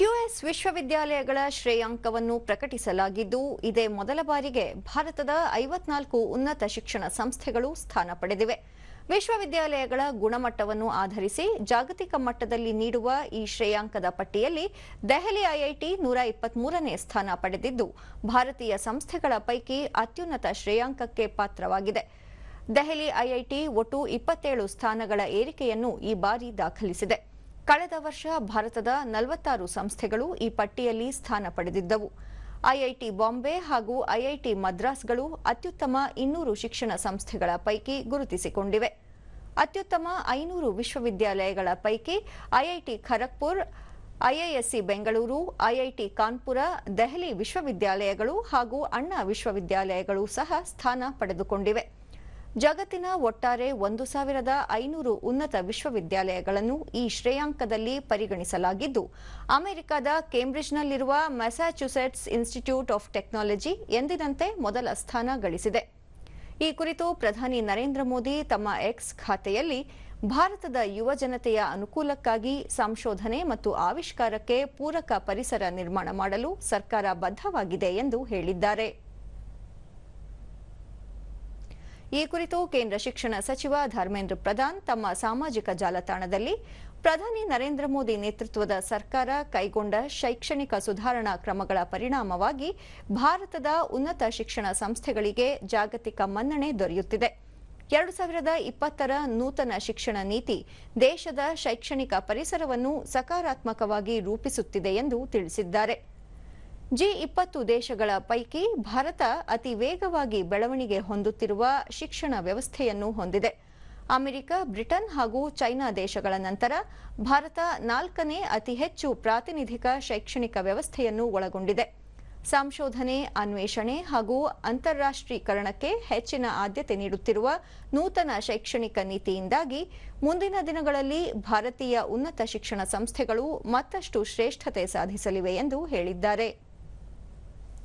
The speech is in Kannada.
ಕ್ಯೂಎಸ್ ವಿಶ್ವವಿದ್ಯಾಲಯಗಳ ಶ್ರೇಯಾಂಕವನ್ನು ಪ್ರಕಟಿಸಲಾಗಿದ್ದು, ಇದೇ ಮೊದಲ ಬಾರಿಗೆ ಭಾರತದ ಐವತ್ನಾಲ್ಕು ಉನ್ನತ ಶಿಕ್ಷಣ ಸಂಸ್ಥೆಗಳು ಸ್ಥಾನ ಪಡೆದಿವೆ. ವಿಶ್ವವಿದ್ಯಾಲಯಗಳ ಗುಣಮಟ್ಟವನ್ನು ಆಧರಿಸಿ ಜಾಗತಿಕ ಮಟ್ಟದಲ್ಲಿ ನೀಡುವ ಈ ಶ್ರೇಯಾಂಕದ ಪಟ್ಟಿಯಲ್ಲಿ ದೆಹಲಿ ಐಐಟಿ ನೂರ ಇಪ್ಪತ್ಮೂರನೇ ಸ್ಥಾನ ಪಡೆದಿದ್ದು, ಭಾರತೀಯ ಸಂಸ್ಥೆಗಳ ಪೈಕಿ ಅತ್ಯುನ್ನತ ಶ್ರೇಯಾಂಕಕ್ಕೆ ಪಾತ್ರವಾಗಿದೆ. ದೆಹಲಿ ಐಐಟಿ ಒಟ್ಟು ಇಪ್ಪತ್ತೇಳು ಸ್ಥಾನಗಳ ಏರಿಕೆಯನ್ನು ಈ ಬಾರಿ ದಾಖಲಿಸಿದೆ. ಕಳೆದ ವರ್ಷ ಭಾರತದ ನಲವತ್ತಾರು ಸಂಸ್ಥೆಗಳು ಈ ಪಟ್ಟಿಯಲ್ಲಿ ಸ್ಥಾನ ಪಡೆದಿದ್ದವು. ಐಐಟಿ ಬಾಂಬೆ ಹಾಗೂ ಐಐಟಿ ಮದ್ರಾಸ್ಗಳು ಅತ್ಯುತ್ತಮ ಇನ್ನೂರು ಶಿಕ್ಷಣ ಸಂಸ್ಥೆಗಳ ಪೈಕಿ ಗುರುತಿಸಿಕೊಂಡಿವೆ. ಅತ್ಯುತ್ತಮ ಐನೂರು ವಿಶ್ವವಿದ್ಯಾಲಯಗಳ ಪೈಕಿ IIT Kharagpur, IISc Bengaluru, IIT Kanpur, Delhi ವಿಶ್ವವಿದ್ಯಾಲಯಗಳು ಹಾಗೂ ಅಣ್ಣಾ ವಿಶ್ವವಿದ್ಯಾಲಯಗಳು ಸಹ ಸ್ಥಾನ ಪಡೆದುಕೊಂಡಿವೆ. ಜಗತ್ತಿನ ಒಟ್ಟಾರೆ ಒಂದು ಸಾವಿರದ ಐನೂರು ಉನ್ನತ ವಿಶ್ವವಿದ್ಯಾಲಯಗಳನ್ನು ಈ ಶ್ರೇಯಾಂಕದಲ್ಲಿ ಪರಿಗಣಿಸಲಾಗಿದ್ದು, ಅಮೆರಿಕದ ಕೇಂಬ್ರಿಡ್ಜ್ನಲ್ಲಿರುವ ಮೆಸಾಚ್ಯುಸೆಟ್ಸ್ ಇನ್ಸ್ಟಿಟ್ಯೂಟ್ ಆಫ್ ಟೆಕ್ನಾಲಜಿ ಎಂದಿನಂತೆ ಮೊದಲ ಸ್ಥಾನ ಗಳಿಸಿದೆ. ಈ ಕುರಿತು ಪ್ರಧಾನಿ ನರೇಂದ್ರ ಮೋದಿ ತಮ್ಮ ಎಕ್ಸ್ ಖಾತೆಯಲ್ಲಿ ಭಾರತದ ಯುವ ಜನತೆಯ ಅನುಕೂಲಕ್ಕಾಗಿ ಸಂಶೋಧನೆ ಮತ್ತು ಆವಿಷ್ಕಾರಕ್ಕೆ ಪೂರಕ ಪರಿಸರ ನಿರ್ಮಾಣ ಮಾಡಲು ಸರ್ಕಾರ ಬದ್ಧವಾಗಿದೆ ಎಂದು ಹೇಳಿದ್ದಾರೆ. ಈ ಕುರಿತು ಕೇಂದ್ರ ಶಿಕ್ಷಣ ಸಚಿವ ಧರ್ಮೇಂದ್ರ ಪ್ರಧಾನ್ ತಮ್ಮ ಸಾಮಾಜಿಕ ಜಾಲತಾಣದಲ್ಲಿ ಪ್ರಧಾನಿ ನರೇಂದ್ರ ಮೋದಿ ನೇತೃತ್ವದ ಸರ್ಕಾರ ಕೈಗೊಂಡ ಶೈಕ್ಷಣಿಕ ಸುಧಾರಣಾ ಕ್ರಮಗಳ ಪರಿಣಾಮವಾಗಿ ಭಾರತದ ಉನ್ನತ ಶಿಕ್ಷಣ ಸಂಸ್ಥೆಗಳಿಗೆ ಜಾಗತಿಕ ಮನ್ನಣೆ ದೊರೆಯುತ್ತಿದೆ. ಎರಡು ಸಾವಿರದ ಇಪ್ಪತ್ತರ ನೂತನ ಶಿಕ್ಷಣ ನೀತಿ ದೇಶದ ಶೈಕ್ಷಣಿಕ ಪರಿಸರವನ್ನು ಸಕಾರಾತ್ಮಕವಾಗಿ ರೂಪಿಸುತ್ತಿದೆ ಎಂದು ತಿಳಿಸಿದ್ದಾರೆ. ಜಿ ಇಪ್ಪತ್ತು ದೇಶಗಳ ಪೈಕಿ ಭಾರತ ಅತಿ ವೇಗವಾಗಿ ಬೆಳವಣಿಗೆ ಹೊಂದುತ್ತಿರುವ ಶಿಕ್ಷಣ ವ್ಯವಸ್ಥೆಯನ್ನು ಹೊಂದಿದೆ. ಅಮೆರಿಕ, ಬ್ರಿಟನ್ ಹಾಗೂ ಚೈನಾ ದೇಶಗಳ ನಂತರ ಭಾರತ ನಾಲ್ಕನೇ ಅತಿ ಹೆಚ್ಚು ಪ್ರಾತಿನಿಧಿಕ ಶೈಕ್ಷಣಿಕ ವ್ಯವಸ್ಥೆಯನ್ನು ಒಳಗೊಂಡಿದೆ. ಸಂಶೋಧನೆ, ಅನ್ವೇಷಣೆ ಹಾಗೂ ಅಂತಾರಾಷ್ಟ್ರೀಕರಣಕ್ಕೆ ಹೆಚ್ಚಿನ ಆದ್ಯತೆ ನೀಡುತ್ತಿರುವ ನೂತನ ಶೈಕ್ಷಣಿಕ ನೀತಿಯಿಂದಾಗಿ ಮುಂದಿನ ದಿನಗಳಲ್ಲಿ ಭಾರತೀಯ ಉನ್ನತ ಶಿಕ್ಷಣ ಸಂಸ್ಥೆಗಳು ಮತ್ತಷ್ಟು ಶ್ರೇಷ್ಠತೆ ಸಾಧಿಸಲಿವೆ ಎಂದು ಹೇಳಿದ್ದಾರೆ.